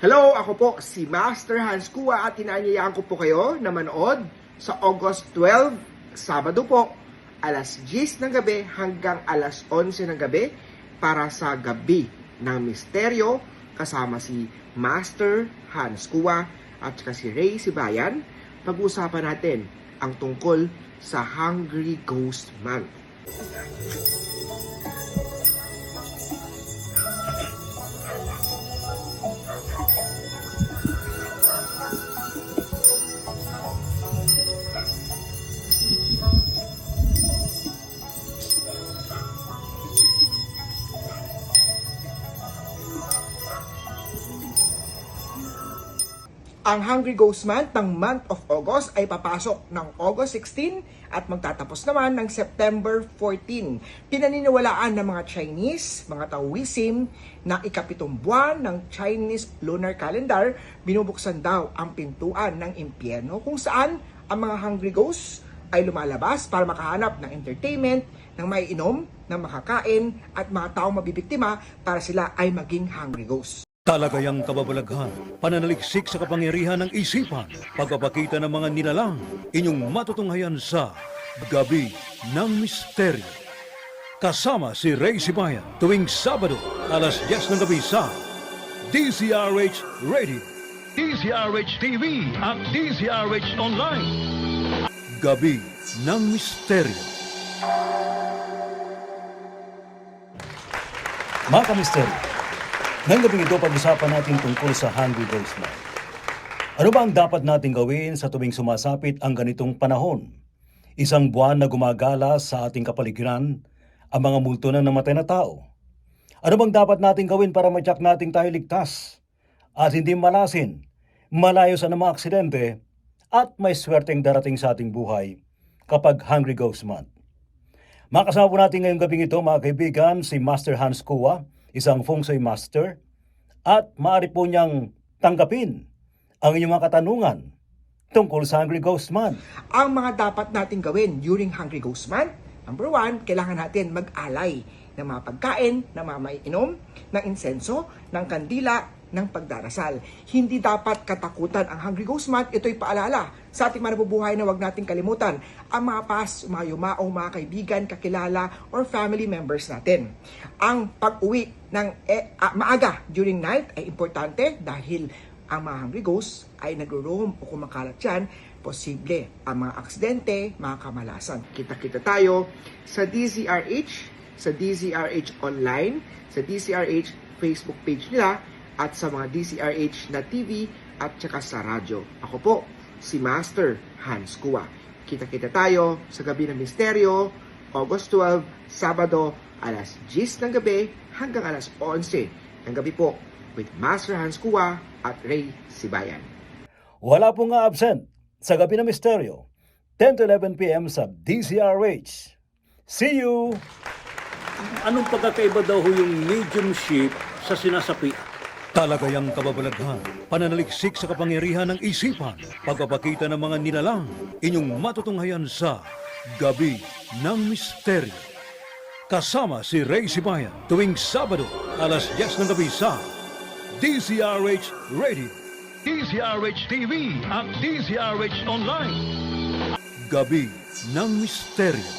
Hello, ako po si Master Hans Kua at inaanyayahan ko po kayo na manood sa August 12, Sabado po, alas 10 ng gabi hanggang alas 11 ng gabi para sa Gabi ng Misteryo kasama si Master Hans Kua at saka si Ray Sibayan. Pag-uusapan natin ang tungkol sa Hungry Ghost Month. Ang Hungry Ghost Month ng month of August ay papasok ng August 16 at magtatapos naman ng September 14. Pinaniniwalaan ng mga Chinese, mga Taoism, na ikapitong buwan ng Chinese lunar calendar, binubuksan daw ang pintuan ng impyerno kung saan ang mga Hungry Ghosts ay lumalabas para makahanap ng entertainment, ng maiinom, ng makakain, at mga taong mabibiktima para sila ay maging Hungry Ghosts. Talagayang kababalaghan, pananaliksik sa kapangyarihan ng isipan, pagpapakita ng mga nilalang, inyong matutunghayan sa Gabi ng Misteryo. Kasama si Ray Sibayan tuwing Sabado, alas 10 ng gabi sa DZRH Radio, DZRH TV at DZRH Online. Gabi ng Misteryo. Mga kamisteryo, ngayong gabing ito pag-usapan natin tungkol sa Hungry Ghost Month. Ano ba ang dapat natin gawin sa tuwing sumasapit ang ganitong panahon? Isang buwan na gumagala sa ating kapaligiran ang mga multo na namatay na tao. Ano bang dapat natin gawin para matyak nating tayo ligtas at hindi malasin, malayo sa mga aksidente at may swerteng darating sa ating buhay kapag Hungry Ghost Month? Makasama po natin ngayong gabing ito mga kaibigan si Master Hans Kua, isang feng shui master at maaari po niyang tanggapin ang inyong mga katanungan tungkol sa Hungry Ghost Month. ang mga dapat natin gawin during Hungry Ghost Month. Number one, kailangan natin mag-alay ng mga pagkain, ng mga maiinom, ng insenso, ng kandila, ng pagdarasal. Hindi dapat katakutan ang Hungry Ghost Month. Ito'y paalala sa ating mga nabubuhay na huwag nating kalimutan ang mga pas, mga yumaong, mga kaibigan, kakilala, or family members natin. Ang pag-uwi ng eh, ah, maaga during night ay importante dahil ang mga hungry ghosts ay nagro-roam o kumakalat yan, posible ang mga aksidente, mga kamalasan. Kita-kita tayo sa DZRH, sa DZRH Online, sa DZRH Facebook page nila, at sa mga DZRH na TV at saka sa radyo. Ako po, si Master Hans Kua. Kita-kita tayo sa Gabi ng Misteryo, August 12, Sabado, alas 10 ng gabi hanggang alas 11 ng gabi po with Master Hans Kua at Ray Sibayan. Wala po nga absent sa Gabi ng Misteryo, 10 to 11 p.m. sa DCRH. See you! Anong pagkakaiba daw yung mediumship sa sinasapi? Talagayang kababalaghan, pananaliksik sa kapangyarihan ng isipan, pagpapakita ng mga nilalang, inyong matutunghayan sa Gabi ng Misteryo. Kasama si Ray Sibayan tuwing Sabado, alas 10 ng gabi sa DZRH Radio, DZRH TV at DZRH Online. Gabi ng Misteryo.